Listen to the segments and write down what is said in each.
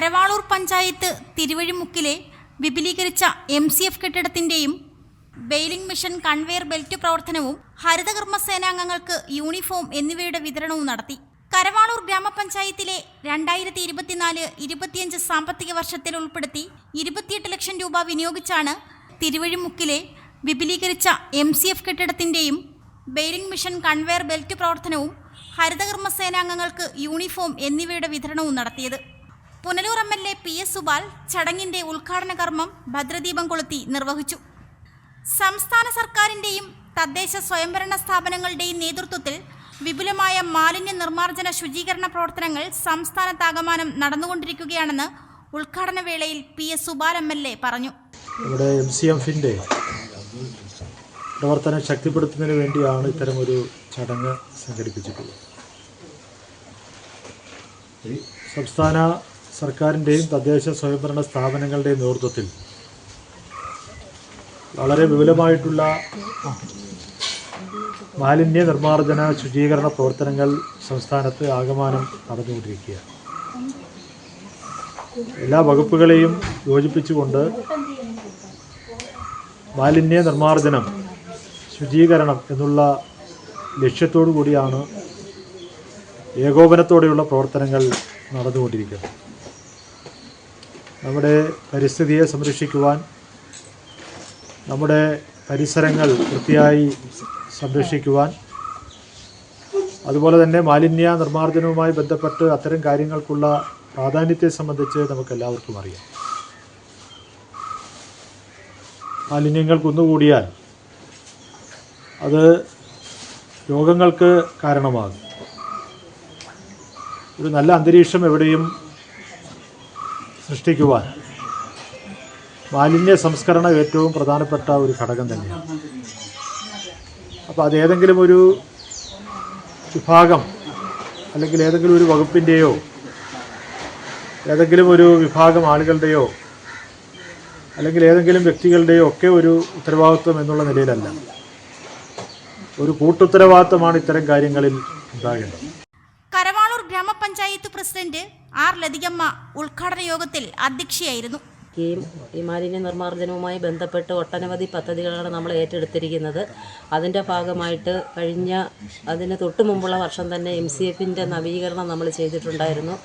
കരവാളൂർ പഞ്ചായത്ത് തിരുവഴിമുക്കിലെ വിപുലീകരിച്ച M C F കെട്ടിടത്തിന്റെയും ബെയിലിംഗ് മിഷൻ കൺവെയർ ബെൽറ്റ് പ്രവർത്തനവും ഹരിതകർമ്മ സേനാംഗങ്ങൾക്ക് യൂണിഫോം എന്നിവയുടെ വിതരണവും നടത്തി. കരവാളൂർ ഗ്രാമപഞ്ചായത്തിലെ രണ്ടായിരത്തി ഇരുപത്തിനാല് ഇരുപത്തിയഞ്ച് സാമ്പത്തിക വർഷത്തിൽ ഉൾപ്പെടുത്തി ഇരുപത്തിയെട്ട് ലക്ഷം രൂപ വിനിയോഗിച്ചാണ് തിരുവഴിമുക്കിലെ വിപുലീകരിച്ച എം സി എഫ് കെട്ടിടത്തിന്റെയും ബെയിലിംഗ് മിഷൻ കൺവെയർ ബെൽറ്റ് പ്രവർത്തനവും ഹരിതകർമ്മ സേനാംഗങ്ങൾക്ക് യൂണിഫോം എന്നിവയുടെ വിതരണവും നടത്തിയത്. Punalur M L A P S Subal ചടങ്ങിന്റെ ഉദ്ഘാടന കർമ്മം ഭദ്രദീപം കൊളുത്തി നിർവഹിച്ചു. സംസ്ഥാന സർക്കാരിന്റെയും തദ്ദേശ സ്വയംഭരണ സ്ഥാപനങ്ങളുടെയും നേതൃത്വത്തിൽ വിപുലമായ മാലിന്യ നിർമ്മാർജന ശുചീകരണ പ്രവർത്തനങ്ങൾ സംസ്ഥാനത്താകമാനം നടന്നുകൊണ്ടിരിക്കുകയാണെന്ന് ഉദ്ഘാടന വേളയിൽ P S Subal M L A പറഞ്ഞു. പ്രവർത്തനം ശക്തിപ്പെടുത്തുന്നതിന് വേണ്ടിയാണ് ഒരു ചടങ്ങ് സംഘടിപ്പിച്ചിട്ടുള്ളത്. സംസ്ഥാന സർക്കാരിന്റെയും തദ്ദേശ സ്വയംഭരണ സ്ഥാപനങ്ങളുടെയും നേതൃത്വത്തിൽ വളരെ വിപുലമായിട്ടുള്ള മാലിന്യ നിർമ്മാർജന ശുചീകരണ പ്രവർത്തനങ്ങൾ സംസ്ഥാനത്ത് ആകമാനം നടന്നുകൊണ്ടിരിക്കുക എല്ലാ വകുപ്പുകളെയും യോജിപ്പിച്ചുകൊണ്ട് മാലിന്യ നിർമ്മാർജനം ശുചീകരണം എന്നുള്ള ലക്ഷ്യത്തോടു കൂടിയാണ് ഏകോപനത്തോടെയുള്ള പ്രവർത്തനങ്ങൾ നടന്നുകൊണ്ടിരിക്കുന്നത്. നമ്മുടെ പരിസ്ഥിതിയെ സംരക്ഷിക്കുവാൻ നമ്മുടെ പരിസരങ്ങൾ വൃത്തിയായി സംരക്ഷിക്കുവാൻ. അതുപോലെ തന്നെ മാലിന്യ നിർമ്മാർജനവുമായി ബന്ധപ്പെട്ട് അത്തരം കാര്യങ്ങൾക്കുള്ള പ്രാധാന്യത്തെ സംബന്ധിച്ച് നമുക്ക് എല്ലാവർക്കും അറിയാം. മാലിന്യങ്ങൾ കുന്നുകൂടിയാൽ അത് രോഗങ്ങൾക്ക് കാരണമാകും. ഒരു നല്ല അന്തരീക്ഷം എവിടെയും സൃഷ്ടിക്കുവാൻ. മാലിന്യ സംസ്കരണം ഏറ്റവും പ്രധാനപ്പെട്ട ഒരു ഘടകം തന്നെയാണ്. അപ്പോൾ അതേതെങ്കിലും ഒരു വിഭാഗം അല്ലെങ്കിൽ ഏതെങ്കിലും ഒരു വകുപ്പിന്റെയോ ഏതെങ്കിലും ഒരു വിഭാഗം ആളുകളുടെയോ അല്ലെങ്കിൽ ഏതെങ്കിലും വ്യക്തികളുടെയോ ഒക്കെ ഒരു ഉത്തരവാദിത്വം എന്നുള്ള നിലയിലല്ല. ഒരു കൂട്ടുത്തരവാദിത്വമാണ് ഇത്തരം കാര്യങ്ങളിൽ ഉണ്ടാകേണ്ടത്. ഗ്രാമപഞ്ചായത്ത് പ്രസിഡന്റ് ആർ ലതികമ്മ ഉദ്ഘാടന യോഗത്തിൽ അധ്യക്ഷയായിരുന്നു. ഈ മാലിന്യ നിർമ്മാർജനവുമായി ബന്ധപ്പെട്ട് ഒട്ടനവധി പദ്ധതികളാണ് നമ്മൾ ഏറ്റെടുത്തിരിക്കുന്നത്. അതിന്റെ ഭാഗമായിട്ട് കഴിഞ്ഞ അതിന് തൊട്ട് മുമ്പുള്ള വർഷം തന്നെ എം സി എഫിന്റെ നവീകരണം നമ്മൾ ചെയ്തിട്ടുണ്ടായിരുന്നു.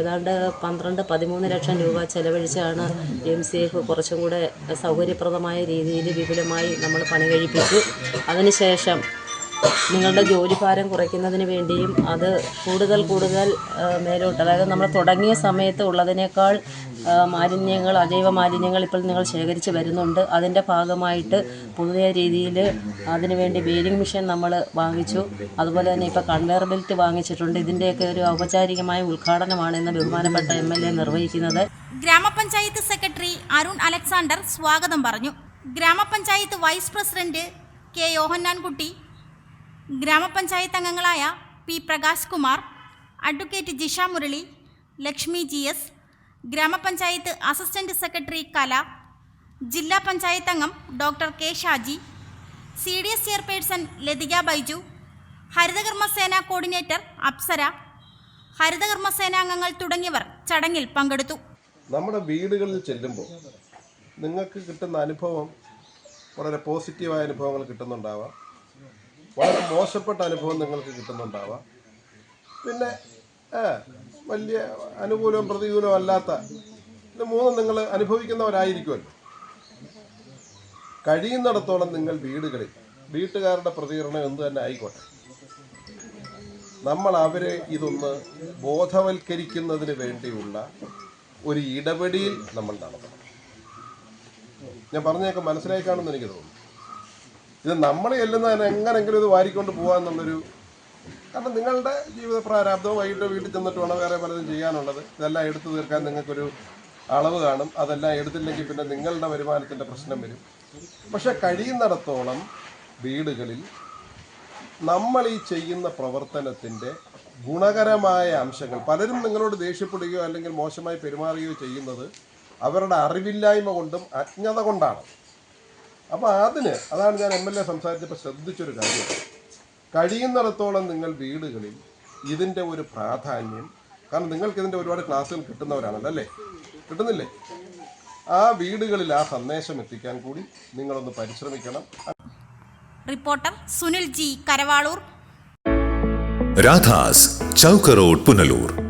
ഏതാണ്ട് പന്ത്രണ്ട് പതിമൂന്ന് ലക്ഷം രൂപ ചെലവഴിച്ചാണ് എം സി എഫ് കുറച്ചും കൂടെ സൗകര്യപ്രദമായ രീതിയിൽ വിപുലമായി നമ്മൾ പണി കഴിപ്പിച്ചു. അതിനുശേഷം നിങ്ങളുടെ ജോലിഭാരം കുറയ്ക്കുന്നതിന് വേണ്ടിയും അത് കൂടുതൽ കൂടുതൽ മേലോട്ട് അതായത് നമ്മൾ തുടങ്ങിയ സമയത്ത് ഉള്ളതിനേക്കാൾ മാലിന്യങ്ങൾ അജൈവ മാലിന്യങ്ങൾ ഇപ്പോൾ നിങ്ങൾ ശേഖരിച്ച് വരുന്നുണ്ട്. അതിന്റെ ഭാഗമായിട്ട് പുതിയ രീതിയിൽ അതിനുവേണ്ടി ബെയിലിംഗ് മെഷീൻ നമ്മൾ വാങ്ങിച്ചു. അതുപോലെ തന്നെ ഇപ്പോൾ കൺവെയർ ബെൽറ്റ് വാങ്ങിച്ചിട്ടുണ്ട്. ഇതിന്റെയൊക്കെ ഒരു ഔപചാരികമായ ഉദ്ഘാടനമാണ് ഇന്ന് ബഹുമാനപ്പെട്ട എം എൽ എ നിർവഹിക്കുന്നത്. ഗ്രാമപഞ്ചായത്ത് സെക്രട്ടറി അരുൺ അലക്സാണ്ടർ സ്വാഗതം പറഞ്ഞു. ഗ്രാമപഞ്ചായത്ത് വൈസ് പ്രസിഡന്റ് കെ യോഹന്നാൻകുട്ടി ഗ്രാമപഞ്ചായത്ത് അംഗങ്ങളായ P Prakash Kumar advocate Jisha Murali Lakshmi G S ഗ്രാമപഞ്ചായത്ത് അസിസ്റ്റന്റ് സെക്രട്ടറി കല ജില്ലാ പഞ്ചായത്ത് അംഗം doctor K Shaji C D S chairperson Lathika Baiju Harithakarma Sena coordinator Apsara ഹരിതകർമ്മ സേനാംഗങ്ങൾ തുടങ്ങിയവർ ചടങ്ങിൽ പങ്കെടുത്തു. നമ്മുടെ വീടുകളിൽ ചെല്ലുമ്പോൾ നിങ്ങൾക്ക് കിട്ടുന്ന അനുഭവം വളരെ പോസിറ്റീവായ അനുഭവങ്ങൾ കിട്ടുന്നുണ്ടാവാം. വളരെ മോശപ്പെട്ട അനുഭവം നിങ്ങൾക്ക് കിട്ടുന്നുണ്ടാവാം. പിന്നെ വലിയ അനുകൂലവും പ്രതികൂലവും അല്ലാത്ത ഇത് മൂന്നും നിങ്ങൾ അനുഭവിക്കുന്നവരായിരിക്കുമല്ലോ. കഴിയുന്നിടത്തോളം നിങ്ങൾ വീടുകളിൽ വീട്ടുകാരുടെ പ്രതികരണം എന്തു തന്നെ ആയിക്കോട്ടെ. നമ്മൾ അവരെ ഇതൊന്ന് ബോധവൽക്കരിക്കുന്നതിന് വേണ്ടിയുള്ള ഒരു ഇടപെടിയിൽ നമ്മൾ നടത്തണം. ഞാൻ പറഞ്ഞേക്കെ മനസ്സിലായി കാണുമെന്ന് എനിക്ക് തോന്നുന്നു. ഇത് നമ്മൾ ചെല്ലുന്നതിന് എങ്ങനെങ്കിലും ഇത് വാരിക്കൊണ്ട് പോകാമെന്നുള്ളൊരു കാരണം നിങ്ങളുടെ ജീവിത പ്രാരാബ്ദവും വൈകിട്ട് വീട്ടിൽ ചെന്നിട്ട് വേണം വേറെ പലതും ചെയ്യാനുള്ളത്. ഇതെല്ലാം എടുത്തു തീർക്കാൻ നിങ്ങൾക്കൊരു അളവ് കാണും. അതെല്ലാം എടുത്തില്ലെങ്കിൽ പിന്നെ നിങ്ങളുടെ വരുമാനത്തിന്റെ പ്രശ്നം വരും. പക്ഷെ കഴിയുന്നിടത്തോളം വീടുകളിൽ നമ്മൾ ഈ ചെയ്യുന്ന പ്രവർത്തനത്തിന്റെ ഗുണകരമായ അംശങ്ങൾ പലരും നിങ്ങളോട് ദേഷ്യപ്പെടുകയോ അല്ലെങ്കിൽ മോശമായി പെരുമാറുകയോ ചെയ്യുന്നത് അവരുടെ അറിവില്ലായ്മ കൊണ്ടും അജ്ഞത കൊണ്ടാണ്. അപ്പോൾ അതിന് അതാണ് ഞാൻ എം എൽ എ സംസാരിച്ചപ്പോൾ ശ്രദ്ധിച്ചൊരു കാര്യം. കഴിയുന്നിടത്തോളം നിങ്ങൾ വീടുകളിൽ ഇതിന്റെ ഒരു പ്രാധാന്യം കാരണം നിങ്ങൾക്ക് ഇതിന്റെ ഒരുപാട് ക്ലാസ്സുകൾ കിട്ടുന്നവരാണല്ലോ അല്ലേ? കിട്ടുന്നില്ലേ? ആ വീടുകളിൽ ആ സന്ദേശം എത്തിക്കാൻ കൂടി നിങ്ങളൊന്ന് പരിശ്രമിക്കണം. Reporter Sunil G Karavalur. Radhas ചൗക്കറോഡ് പുനലൂർ.